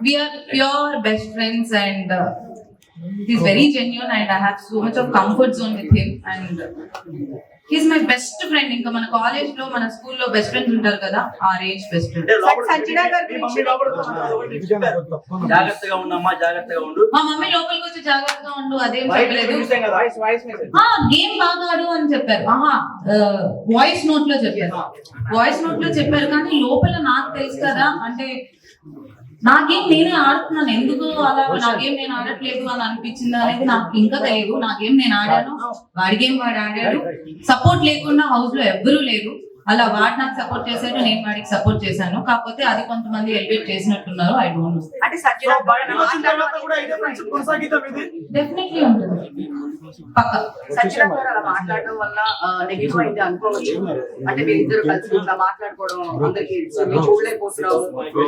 We are pure best friends and. Uh, he's very genuine and I have so much of comfort zone with him and he's my best friend. ఇంకా మన కాలేజ్లో మన స్కూల్లో best friends ఉంటారు కదా ఆ range best friend మీ జాగ్రత్తగా ఉండమ్మా జాగ్రత్తగా ఉండు. మా మమ్మీ లోపలికి వచ్చి జాగ్రత్తగా ఉండు అదేం చెప్పలేదు. గేమ్ బాగా ఆడు అని చెప్పారు. ఆహా వాయిస్ నోట్లో చెప్పారు. వాయిస్ నోట్లో చెప్పారు కానీ లోపల నాకు తెలుసు కదా అంటే నా గేమ్ నేనే ఆడుతున్నాను. ఎందుకు అలా? నా గేమ్ నేను ఆడట్లేదు అని అనిపించింది అనేది నాకు ఇంకా తెలియదు నా గేమ్ నేను ఆడాను? వాడి గేమ్ వాడు ఆడాడు సపోర్ట్ లేకుండా హౌస్లో ఎవ్వరూ లేరు. అలా వాడు నాకు సపోర్ట్ చేశాడు నేను వాడికి సపోర్ట్ చేశాను. కాకపోతే అది కొంతమంది ఎలివేట్ చేసినట్టున్నారు ఐ డోంట్ నో అంటే డెఫినెట్లీ ఉంటుంది. పక్క. సజ్జన గారు అలా మాట్లాడడం వల్ల నెగిటివ్ అయింది అనుకోవచ్చు. అంటే మీరిద్దరు కలిసి ఇట్లా మాట్లాడుకోవడం అందరికి మీరు చూడలేకపోతున్నాం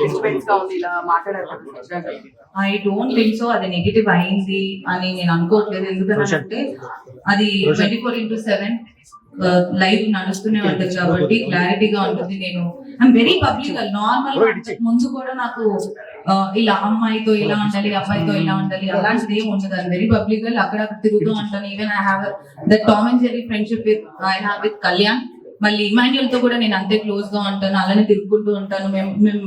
డిస్టర్బెన్స్గా ఉంది ఇలా మాట్లాడారు Sajjana garu. I don't think so అది నెగిటివ్ అయింది అని నేను అనుకోవట్లేదు. ఎందుకంటే అది twenty four into seven live నడుస్తూనే ఉంటది కాబట్టి క్లారిటీగా ఉంటుంది నేను. ఐఎమ్ వెరీ పబ్లిక్ నార్మల్ ముందు కూడా నాకు ఇలా అమ్మాయితో ఇలా ఉండాలి అబ్బాయితో ఇలా ఉండాలి అలాంటిది ఏమి ఉండదు. అది వెరీ పబ్లిక్ అక్కడ తిరుగుతూ ఉంటాను. Even I have the Tom and Jerry friendship with I have with Kalyan మళ్ళీ ఇమాన్యుయల్తో కూడా నేను అంతే క్లోజ్గా ఉంటాను అలానే తిరుగుకుంటూ ఉంటాను. మేము మేము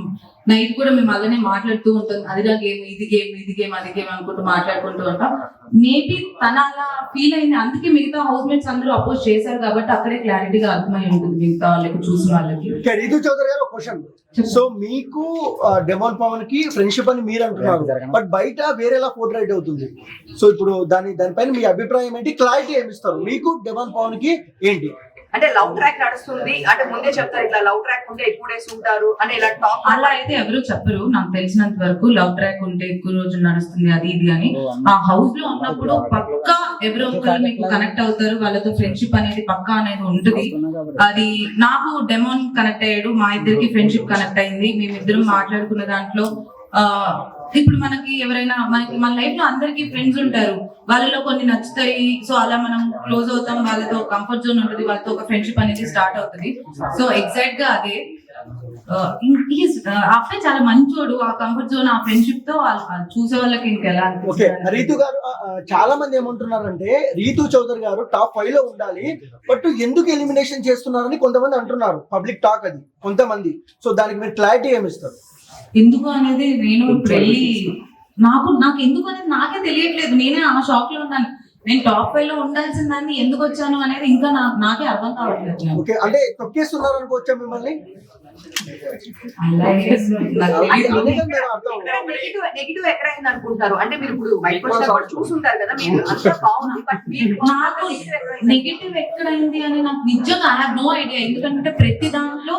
నైట్ కూడా మేము అలానే మాట్లాడుతూ ఉంటాం. అది నా గేమ్ ఇది గేమ్ ఇది గేమ్ అది గేమ్ అనుకుంటూ మాట్లాడుకుంటూ ఉంటాం. మేబీ తన అలా ఫీల్ అయింది అందుకే మిగతా హౌస్ మేట్స్ అందరూ అపోజ్ చేశారు కాబట్టి అక్కడే క్లారిటీగా అర్థమై ఉంటుంది మిగతా వాళ్ళకి చూసిన వాళ్ళకి. ఓకే, రీతు చౌదరి గారు ఒక క్వశ్చన్. సో మీకు ఆ, డెమోన్ పవన్కి ఫ్రెండ్షిప్ అని మీరు అంటున్నారు. బట్ బయట వేరేలా పోర్ట్రైట్ అవుతుంది. సో ఇప్పుడు దాని దానిపైన మీ అభిప్రాయం ఏంటి? క్లారిటీ ఏమిస్తారు? మీకు డెమోన్ పవన్కి ఏంటి? అంటే లవ్ ట్రాక్ నడుస్తుంది. అంటే ముందే చెప్తారు ఇట్లా లవ్ ట్రాక్ ఉంటే ఎక్కువ డేస్ ఉంటారు అంటే ఇలా టాక్ అలా అయితే ఎవరు చెప్పరు. నాకు తెలిసినంత వరకు లవ్ ట్రాక్ ఉంటే ఎక్కువ రోజులు నడుస్తుంది అది ఇది అని. ఆ హౌస్లో ఉన్నప్పుడు పక్కా ఎవరో ఒకరు మీకు కనెక్ట్ అవుతారు. వాళ్ళతో ఫ్రెండ్షిప్ అనేది పక్కా అనేది ఉంటుంది. అది నాకు డెమోన్ కనెక్ట్ అయ్యాడు. మా ఇద్దరికి ఫ్రెండ్షిప్ కనెక్ట్ అయింది. మేమిద్దరం మాట్లాడుకున్న దాంట్లో ఆ ఇప్పుడు మనకి ఎవరైనా మనకి మన లైఫ్లో అందరికి ఫ్రెండ్స్ ఉంటారు. వాళ్ళలో కొన్ని నచ్చుతాయి. సో అలా మనం క్లోజ్ అవుతాం. వాళ్ళతో కంఫర్ట్ జోన్ ఉంటుంది. వాళ్ళతో ఒక ఫ్రెండ్షిప్ అనేది స్టార్ట్ అవుతుంది. సో ఎగ్జాక్ట్గా అదే. He's- ఆ అబ్బాయి చాలా మంచోడు. ఆ కంఫర్ట్ జోన్ ఆ ఫ్రెండ్షిప్తో చూసే వాళ్ళకి ఇంకెలా ఓకే. రీతు గారు చాలా మంది ఏమంటున్నారంటే రీతు చౌదరి గారు టాప్ ఫైవ్లో ఉండాలి. బట్ ఎందుకు ఎలిమినేషన్ చేస్తున్నారని కొంతమంది అంటున్నారు. పబ్లిక్ టాక్ అది. కొంతమంది. సో దానికి మీరు క్లారిటీ ఏమి ఇస్తారు? ఎందుకు అనేది నేను ఇప్పుడు వెళ్ళి నాకు నాకు ఎందుకు అనేది నాకే తెలియట్లేదు. నేనే ఆ షాక్లో ఉన్నాను. నేను టాప్ ఫైవ్లో ఉండాల్సిన దాన్ని ఎందుకు వచ్చాను అనేది ఇంకా నా- నాకే అర్థం కావట్లేదు. ఓకే అంటే తొక్కేస్తున్నారు అనుకోవచ్చా మిమ్మల్ని? నాకు నెగిటివ్ నెగిటివ్ ఎక్కడ అయింది అనుకుంటారు? అంటే మీరు ఇప్పుడు చూసుంటారు కదా నాకు నెగిటివ్ ఎక్కడైంది? అని నాకు నిజంగా ఐ హావ్ నో ఐడియా ఎందుకంటే ప్రతి దాంట్లో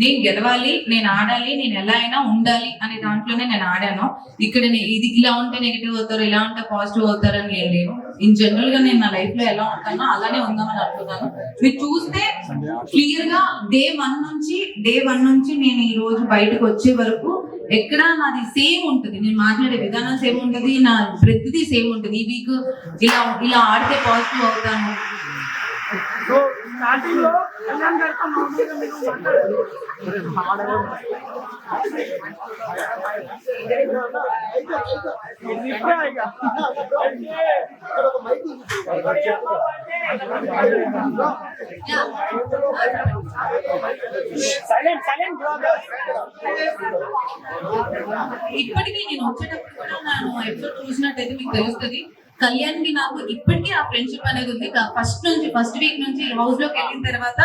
నేను గెలవాలి నేను ఆడాలి నేను ఎలా అయినా ఉండాలి అనే దాంట్లోనే నేను ఆడాను. ఇక్కడ ఇది ఇలా ఉంటే నెగిటివ్ అవుతారు ఇలా ఉంటే పాజిటివ్ అవుతారు అని నేను లేను ఇన్ జనరల్గా నేను నా లైఫ్లో ఎలా ఉంటానో అలానే ఉందామని అనుకున్నాను. మీరు చూస్తే క్లియర్గా డే వన్ నుంచి డే వన్ నుంచి నేను ఈ రోజు బయటకు వచ్చే వరకు ఎక్కడ నాది సేమ్ ఉంటుంది. నేను మాట్లాడే విధానం సేమ్ ఉంటుంది నా ప్రతిదీ సేమ్ ఉంటుంది. ఈ వీక్ ఇలా ఇలా ఆడితే పాజిటివ్ అవుతాను. స్టార్టింగ్లో కళ్యాణ్ గారితో మామూలుగా మీరు సైలెంట్ సైలెంట్ ఇప్పటికీ నేను వచ్చేటప్పుడు కూడా నేను ఎపిసోడ్ చూసినట్టయితే మీకు తెలుస్తుంది. కళ్యాణ్కి నాకు ఇప్పటికీ ఆ ఫ్రెండ్షిప్ అనేది ఉంది. ఫస్ట్ నుంచి ఫస్ట్ వీక్ నుంచి హౌస్లోకి వెళ్ళిన తర్వాత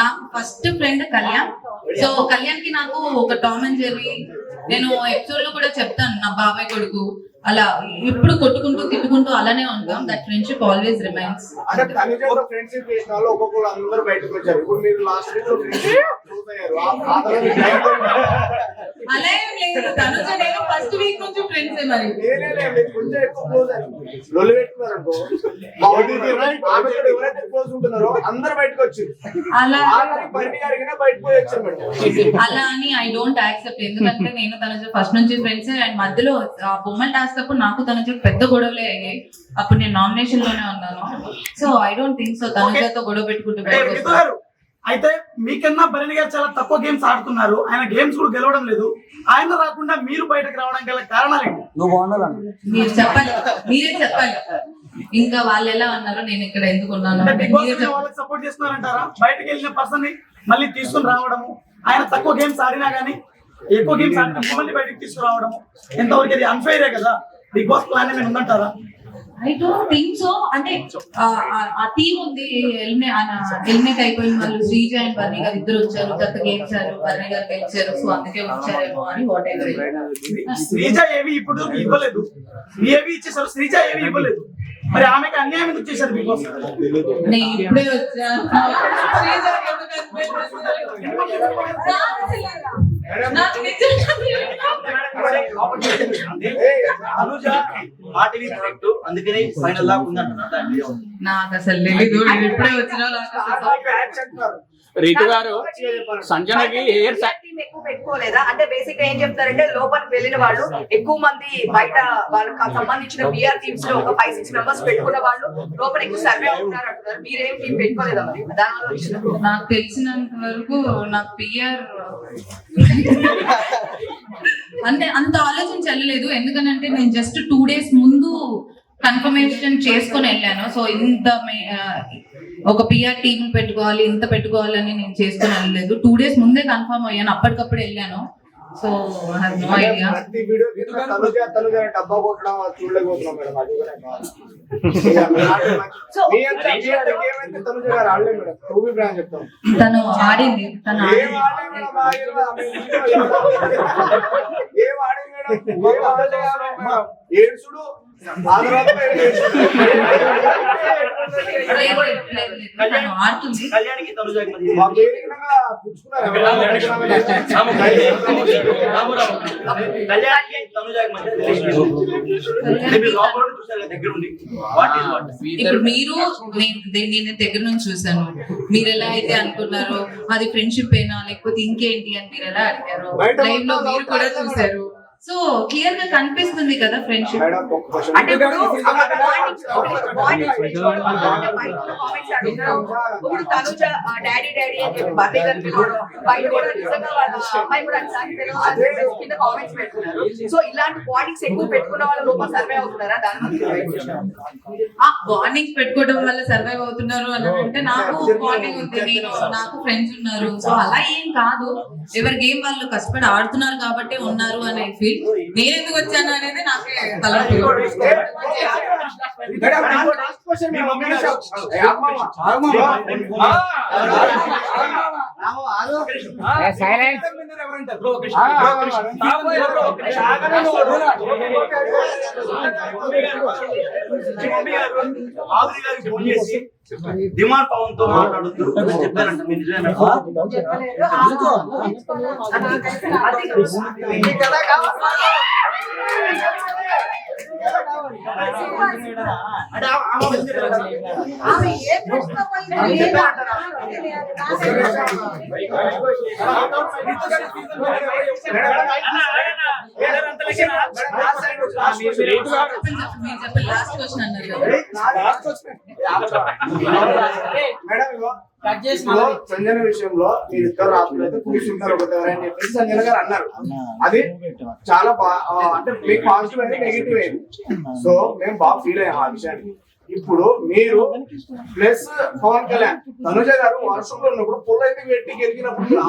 నాకు ఫస్ట్ ఫ్రెండ్ కళ్యాణ్. సో కళ్యాణ్కి నాకు ఒక టామ్ అండ్ జెర్రీ నేను ఎపిసోడ్లో కూడా చెప్తాను నా బాబాయ్ కొడుకు. అలా ఎప్పుడు కొట్టుకుంటూ తిట్టుకుంటూ అలానే ఉంటాం. దట్ ఫ్రెండ్షిప్ ఆల్వేస్ రిమైన్స్ అంటే ఫ్రెండ్షిప్ చేసిన వాళ్ళు ఒక్కొక్కరు అందరూ బయటకు వచ్చారు. ఇప్పుడు మీరు లాస్ట్ వీక్లో ఫ్రెండ్షిప్ క్లోజ్ అయ్యారు ఆ- ఆ తర్వాత అలా ఏం లేదు. తనుజ నేను ఫస్ట్ వీక్ నుంచి ఫ్రెండ్స్ మరి. నేనే లేదు, కొంచెం ఎక్కువ క్లోజ్ అయ్యారు లొల్లి పెట్టుకున్నారు అనుకో మా OTT రైట్ ఆమె కూడా ఎవరైతే క్లోజ్ ఉంటున్నారో అందరు బయటకు వచ్చారు. అలా పరిణి బయటకు వచ్చారు అలా అని ఐ డోంట్ యాక్సెప్ట్ ఎందుకంటే నేను తనజ ఫస్ట్ నుంచి ఫ్రెండ్స్ అండ్ మధ్యలో బొమ్మల టాస్క్ అప్పుడు నాకు తనజ పెద్ద గొడవలే అయ్యాయి అప్పుడు నేను నామినేషన్లోనే ఉన్నాను. So I don't think so తనజతో గొడవ పెట్టుకుంటూ బయటకు వస్తాను అయితే మీకన్నా భరణి గారు చాలా తక్కువ గేమ్స్ ఆడుతున్నారు. ఆయన గేమ్స్ కూడా గెలవడం లేదు. ఆయన రాకుండా మీరు బయటకు రావడం గల కారణాలు ఏంటి? మీరు చెప్పాలి. మీరే చెప్పాలి. ఇంకా వాళ్ళు ఎలా అన్నారో నేను ఇక్కడ ఎందుకు ఉన్నాను అంటే అంటే బిగ్ బాస్ మీరే అనే చెప్పాలి వాళ్ళకి సపోర్ట్ చేస్తున్నారంటారా? బయటకు వెళ్ళిన పర్సన్ని మళ్ళీ తీసుకుని రావడము. ఆయన తక్కువ గేమ్స్ ఆడినా గానీ ఎక్కువ గేమ్స్ ఆడినా మిమ్మల్ని బయటకు తీసుకురావడము. ఎంతవరకు ఇది అన్ఫైరే కదా? బిగ్ బాస్ ప్లాన్ ఏమైనా ఉందంటారా? ఐ డోంట్ థింక్ సో అంటే ఆ- ఆ- ఆ టీం ఉంది. ఎలిమినేట్ అయిపోయిన వాళ్ళు శ్రీజ అండ్ బర్ణి గారు ఇద్దరు వచ్చారు. కొత్త గెలిచారు బర్ణి గారు గెలిచారు. సో అందుకే వచ్చారేమో అని వాట్ ఎవర్ శ్రీజ ఏవి ఇప్పుడు ఇవ్వలేదు. ఏవి ఇచ్చేసారు శ్రీజ ఏవి ఇవ్వలేదు. మరి ఆమెకి అన్యాయం ఎందుకు చేశారు బిగ్ బాస్ నేను ఇప్పుడే వచ్చాను నాకు అందుకని ఫైనల్ దాకా ఉందంటున్నారు అసలు ఇప్పుడే వచ్చినా రీతు గారు సంజనకి హెయిర్ ఎక్కువ పెట్టుకోలేదా? అంటే బేసిక్ ఏం చెప్తారంటే లోపలికి వెళ్ళిన వాళ్ళు ఎక్కువ మంది బయట వాళ్ళకి సంబంధించిన బిఆర్ టీమ్స్లో ఒక ఫైవ్ సిక్స్ మెంబర్స్ పెట్టుకున్న వాళ్ళు లోపల ఎక్కువ సర్వే అవుతున్నారు అంటున్నారు. మీరేం టీం పెట్టుకోలేదా మరి? దానివల్ల వచ్చిన నాకు తెలిసినంత వరకు నాకు పిఆర్ అంటే అంత ఆలోచన చెల్లలేదు. ఎందుకనంటే నేను జస్ట్ టూ డేస్ ముందు కన్ఫర్మేషన్ చేసుకొని వెళ్ళాను. సో ఇంత ఒక పిఆర్ టీమ్ పెట్టుకోవాలి ఇంత పెట్టుకోవాలని నేను చేసుకొని వెళ్ళలేదు. టూ డేస్ ముందే కన్ఫర్మ్ అయ్యాను అప్పటికప్పుడు వెళ్ళాను. సో నో ఐడియా చెప్తాం. తను ఆడింది తను ఏడ్చుడు ఆడుతుంది కళ్యాణ్కి ఇప్పుడు మీరు నేను దగ్గర నుంచి చూసాను మీరు ఎలా అయితే అనుకున్నారో అది ఫ్రెండ్షిప్ అయినా లేకపోతే ఇంకేంటి అని మీరు ఎలా అడిగారు లైవ్లో మీరు కూడా. చూసారు సో క్లియర్గా కనిపిస్తుంది కదా ఫ్రెండ్షిప్. అంటే ఇప్పుడు తనుజ డాడీ డాడీ అని చెప్పి గారు పిలవడం బయట కూడా నిజంగా వాళ్ళ అమ్మాయి కూడా కింద కామెంట్స్ పెడుతున్నారు. సో ఇలాంటి పాయింట్స్ ఎక్కువ పెట్టుకున్న వాళ్ళ లోపల సర్వే అవుతున్నారా? దాని బాండింగ్స్ పెట్టుకోవడం వల్ల సర్వైవ్ అవుతున్నారు అని అంటే నాకు బాండింగ్ ఉంది నేను నాకు ఫ్రెండ్స్ ఉన్నారు. సో అలా ఏం కాదు. ఎవరి గేమ్ వాళ్ళు కష్టపడి ఆడుతున్నారు కాబట్టి ఉన్నారు అని ఫీల్ నేను ఎందుకు వచ్చాను అనేది నాకే తల సైలెంట్ ఫోన్ చేసి దిమాగ్ పవన్తో మాట్లాడుతూ చెప్పారంట మీరు నిజమేనా లాస్ట్ క్వశ్చన్ అన్నారు కదా మేడం ఇగో, సంజన విషయంలో మీరు ఇద్దరు రాత్రులైతే కూర్చుంటారు అని చెప్పేసి సంజన గారు అన్నారు. అది చాలా బా ఆ, అంటే మీకు పాజిటివ్ అయింది నెగిటివ్ అయింది సో మేము బాగా ఫీల్ అయ్యాం ఆ విషయానికి. ఇప్పుడు మీరు ప్లస్ పవన్ కళ్యాణ్ తనుజ గారు వాష్రూమ్లో ఉన్నప్పుడు పుల్ల అయితే పెట్టి గెలిగినప్పుడు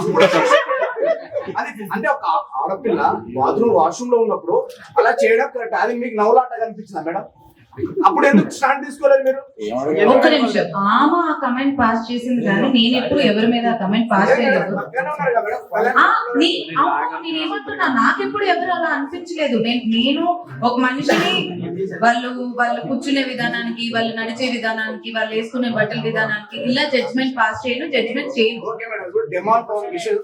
అది అంటే ఒక ఆడపిల్ల బాత్రూమ్ వాష్రూమ్లో ఉన్నప్పుడు అలా చేయడం కరెక్ట్ అది మీకు నవ్వులాట కనిపించిందా మేడం? అప్పుడు ఎందుకు స్టాండ్ తీసుకోలేదు మీరు? ఒక్క నిమిషం. ఆమె ఆ కమెంట్ పాస్ చేసింది కానీ నేను ఎప్పుడు ఎవరి మీద ఆ కమెంట్ పాస్ చేయలేదు. పక్కనే ఉన్నారు కదా మేడం. కళ్యాణ్ ఆ, నీ అవును, నేను ఏమంటున్నా నాకెప్పుడు ఎవరు అలా అనిపించలేదు. నేను ఒక మనిషిని వాళ్ళు వాళ్ళు కూర్చునే విధానానికి వాళ్ళు నడిచే విధానానికి వాళ్ళు వేసుకునే బట్టల విధానానికి ఇలా జడ్జ్మెంట్ పాస్ చేయను జడ్జ్మెంట్ చేయను. ఓకే మేడం ఇప్పుడు డెమాల్ పవన్ విషయం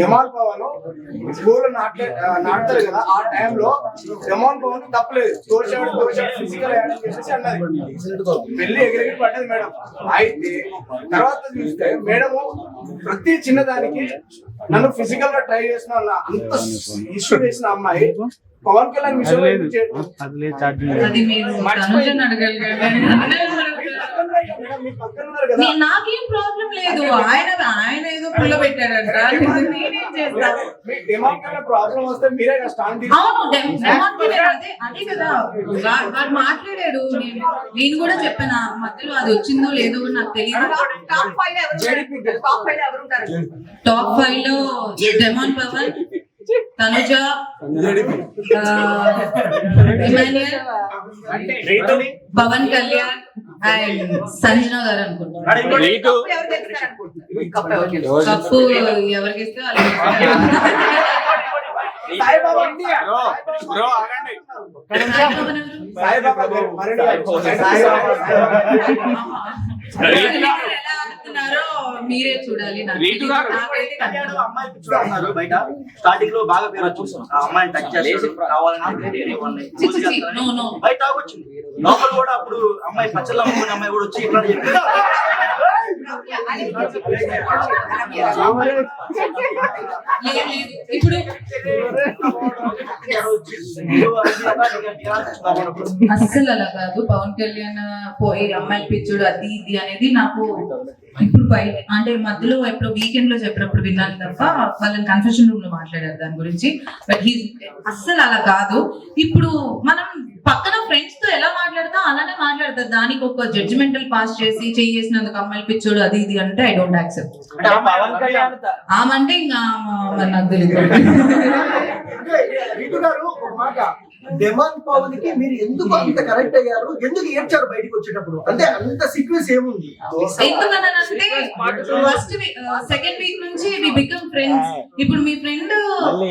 డెమాల్ పవన్ స్కూల్ నాట్లే నాటుతారు కదా ఆ టైంలో డెమాల్ పవన్ తప్పలేదు. తోచాడు తోచాడు ఫిజికల్ చేసేసి అన్నది వెళ్ళి ఎగిరెగిరి పడ్డది మేడం అయితే తర్వాత చూస్తే మేడం ప్రతి చిన్నదానికి నన్ను ఫిజికల్గా ట్రై చేసిన అన్న అంత ఇష్యూ చేసిన అమ్మాయి పవన్ కళ్యాణ్ నాకేం ప్రాబ్లం లేదు. ఆయన ఆయన ఏదో పుల్ల పెట్టాడంట నేనేం ప్రాబ్లం వస్తే మీరే అదే కదా. వాడు మాట్లాడాడు. నేను కూడా చెప్పాను మధ్యలో అది వచ్చిందో లేదో నాకు తెలియదు. టాప్ ఫైవ్లో డెమాన్ పవన్ తనుజ పవన్ కళ్యాణ్ అండ్ సంజన గారు అనుకుంటున్నారు? కప్పు ఎవరికి ఇస్తే సాయిబాబా ఆడుతున్నారో మీరే చూడాలి రీతు గారు. అమ్మాయి పిచ్చుడు అన్నారు బయట స్టార్టింగ్లో బాగా పేరు వచ్చింది. ఆ అమ్మాయిని టచ్ చేసి కావాలని. బయట వచ్చింది లోపల కూడా అప్పుడు అమ్మాయి పచ్చళ్ళు అమ్ముకునే అమ్మాయి కూడా వచ్చి ఇట్లా. ఇప్పుడు అస్సలు అలా కాదు పవన్ కళ్యాణ్ పోయి అమ్మాయిల పిచ్చుడు అది ఇది అనేది నాకు ఇప్పుడు బయట అంటే మధ్యలో ఎప్పుడో వీకెండ్లో చెప్పినప్పుడు విన్నాను తప్ప వాళ్ళని కన్ఫ్యూషన్ రూమ్లో మాట్లాడారు దాని గురించి. బట్ హీ అస్సలు అలా కాదు. ఇప్పుడు మనం ఫ్రెండ్స్తో ఎలా మాట్లాడతాం? అలానే మాట్లాడతారు. దానికి ఒక జడ్జిమెంటల్ పాస్ చేసి చేసినందుకు అమ్మాయిల పిచ్చోడు అది ఇది అంటే I don't accept Pavan Kalyan ఆమంటే ఇంకా నాకు తెలియదు అంటే డెమాన్ పవన్కి మీరు ఎందుకు అంత కరెక్ట్ అయ్యారు? ఎందుకు ఏడ్చారు బయటికి వచ్చేటప్పుడు? అంటే అంత సీక్వెన్స్ ఏముంది? ఎందుకనంటే ఫస్ట్ సెకండ్ వీక్ నుంచి వి బికమ్ ఫ్రెండ్స్ ఇప్పుడు మీ ఫ్రెండ్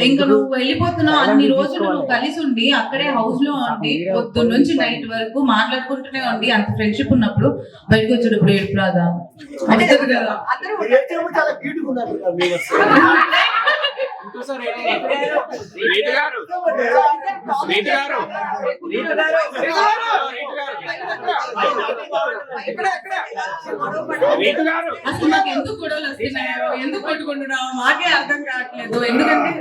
ఇంకా నువ్వు వెళ్ళిపోతున్నావు అన్ని రోజులు నువ్వు కలిసి ఉండి అక్కడే హౌస్లో ఉండి పొద్దున్న నుంచి నైట్ వరకు మాట్లాడుకుంటూనే ఉండి అంత ఫ్రెండ్షిప్ ఉన్నప్పుడు బయటకు వచ్చేటప్పుడు ఏడుపు రాదా? ఏడ్చేటప్పుడు చాలా క్యూట్ రీతు గారు. రీతు గారు. రీతు గారు. రీతు గారు. అసలు నాకు ఎందుకు గొడవలు వస్తున్నాయో ఎందుకు కొట్టుకుంటున్నావు మాకే అర్థం కావట్లేదు. ఎందుకంటే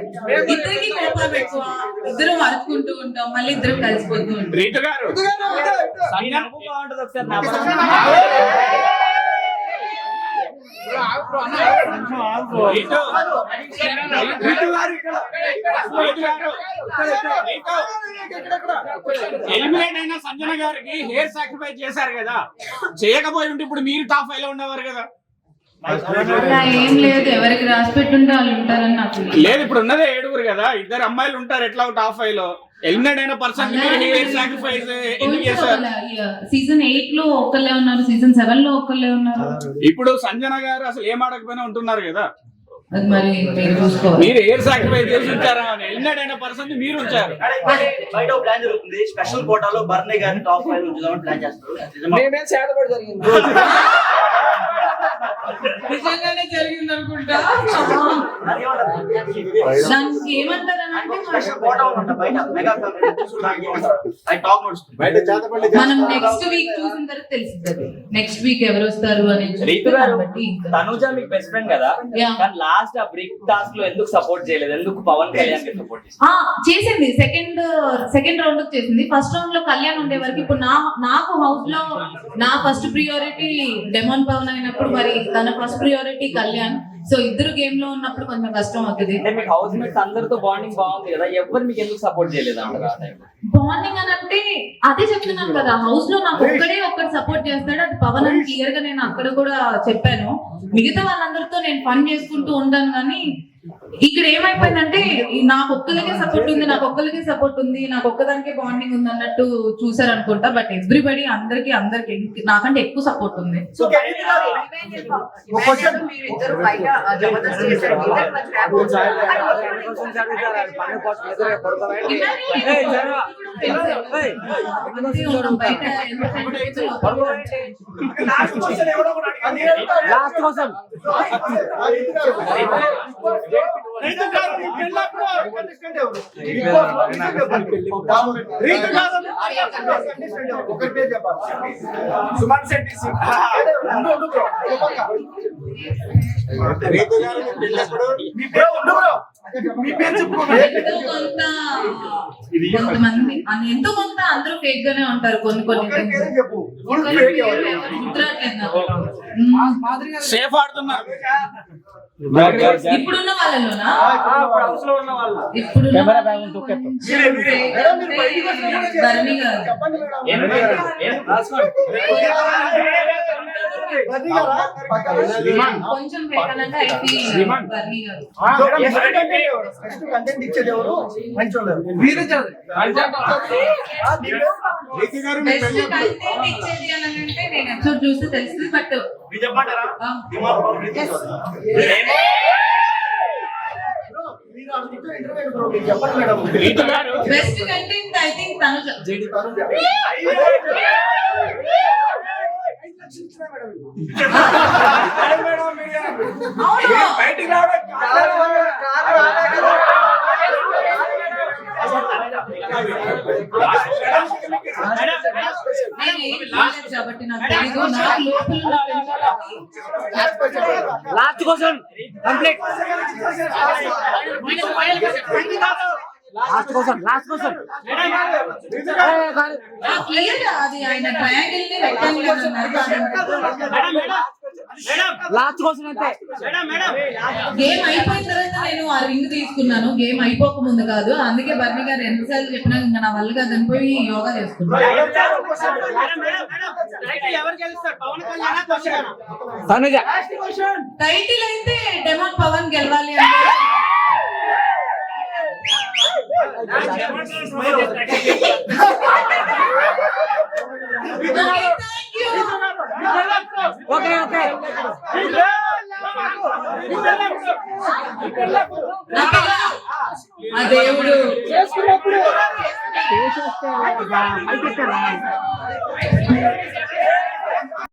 ఇద్దరికి కోపాలు ఎక్కువ. ఇద్దరు మరుచుకుంటూ ఉంటాం మళ్ళీ ఇద్దరు కలిసిపోతూ ఉంటాం. రీతు గారు. రీతు రీతు గారు ఇక్కడ రీతు గారు రీతు ఎలిమినేట్ అయిన సంజన గారికి హెయిర్ సాక్రిఫైస్ చేశారు కదా. చేయకపోయి ఉంటే ఇప్పుడు మీరు టాప్ ఫైవ్లో ఉండేవారు కదా. ఏం లేదు ఎవరికి రాసి పెట్టుంటే వాళ్ళు ఉంటారని నాకు. లేదు ఇప్పుడు ఉన్నదే ఏడుగురు కదా ఇద్దరు అమ్మాయిలు ఉంటారు ఎట్లా టాప్ ఫైవ్లో ఎలిమినేట్ అయిన పర్సన్ సాక్రిఫైస్ చేశారు సీజన్ ఎయిట్లో ఒక్కళ్ళే ఉన్నారు సీజన్ సెవెన్లో ఒక్కళ్ళే ఉన్నారు. ఇప్పుడు సంజన గారు అసలు ఏం ఆడకపోయినా ఉంటున్నారు కదా. అది మరి మీరు చూసుకోవాలి. మీరు ఎయిర్ సాక్రిఫైస్ చేసి ఉంచారా ఎలిమినేట్ అయిన పర్సన్ మీరు ఉంచారు. బయట ప్లాన్ జరుగుతుంది. స్పెషల్ కోటాలో బర్నే గారిని టాప్ ఫైవ్ ఉంచుదామని ప్లాన్ చేస్తారు? నిజంగానే జరిగింది. అనుకుంటా? దానికి ఏమంటారు? మనం నెక్స్ట్ వీక్ చూసిన తర్వాత తెలిసింది నెక్స్ట్ వీక్ ఎవరు వస్తారు అని రీతు గారు బట్టి తనుజ మీకు బెస్ట్ ఫ్రెండ్ కదా. కానీ లాస్ట్ ఆ బ్రిక్ టాస్క్లో ఎందుకు సపోర్ట్ చేయలేదు? ఎందుకు పవన్ కళ్యాణ్కి సపోర్ట్ చేసింది? సెకండ్ సెకండ్ రౌండ్ చేసింది. ఫస్ట్ రౌండ్లో కళ్యాణ్ ఉండే వరకు ఇప్పుడు నా నాకు హౌస్లో నా ఫస్ట్ ప్రియారిటీ డెమోన్ పవన్ అయినప్పుడు మరి తన ఫస్ట్ ప్రియారిటీ కళ్యాణ్. సో ఇద్దరు గేమ్లో ఉన్నప్పుడు కొంచెం కష్టం అవుతుంది. అంటే మీకు హౌస్ మేట్స్ అందరితో బాండింగ్ బాగుంది కదా ఎవరు మీకు ఎందుకు సపోర్ట్ చేయలేదు బాండింగ్ అని అంటే అదే చెప్తున్నాను కదా హౌస్లో నాకు ఒక్కడే ఒక్కటి సపోర్ట్ చేస్తాడు అది పవన్ అని క్లియర్గా నేను అక్కడ కూడా చెప్పాను. మిగతా వాళ్ళందరితో నేను పని చేసుకుంటూ ఉంటాను కానీ ఇక్కడ ఏమైపోయిందంటే నాకు ఒక్కరికే సపోర్ట్ ఉంది నాకు ఒక్కరికే సపోర్ట్ ఉంది నాకు ఒక్కదానికే బాండింగ్ ఉంది అన్నట్టు చూసారు అనుకుంటా బట్ ఎవ్రీబడి అందరికి అందరికి నాకంటే ఎక్కువ సపోర్ట్ ఉంది. మీరు ఇద్దరు బయట జబర్దస్త్ చేశారు. లాస్ట్ కోసం రీతు గారు, పెళ్ళప్పుడు contestant పేరు చెప్పాలి సుమన్ శెట్టి ఉండు, ఉండు రీతు గారు పెళ్ళప్పుడు కొంతమంది ఎంతో కొంత అందరూ ఫేక్ గానే ఉంటారు కొన్ని కొన్ని. సేఫ్ ఆడుతున్నారు. ఇప్పుడున్న వాళ్ళలోనా? Camera bag తొక్కేస్తాం. కొంచెం కంటెంట్ ఇచ్చేది ఎవరు? మంచి చూస్తే తెలుస్తుంది but best content I think Tanuja. Tanuja. అవును. బయటికి రావడం last question complete. Last question last question clear అది ఆయన ట్రయాంగిల్ని రెక్టాంగిల్ అని అన్నారు లాస్ట్ క్వశ్చన్ అంతే గేమ్ అయిపోయిన తర్వాత నేను ఆ రింగ్ తీసుకున్నాను. గేమ్ అయిపోక ముందు కాదు. అందుకే బర్ని గారు ఎన్నిసార్లు చెప్పినా ఇంకా నా వల్ల కాదని పోయి యోగా చేసుకున్నాను తనుజ. టైటిల్ అయితే డెమోన్ పవన్ గెలవాలి అంటే ఓకే ఓకే ఆ దేవుడు చేసుకున్నప్పుడు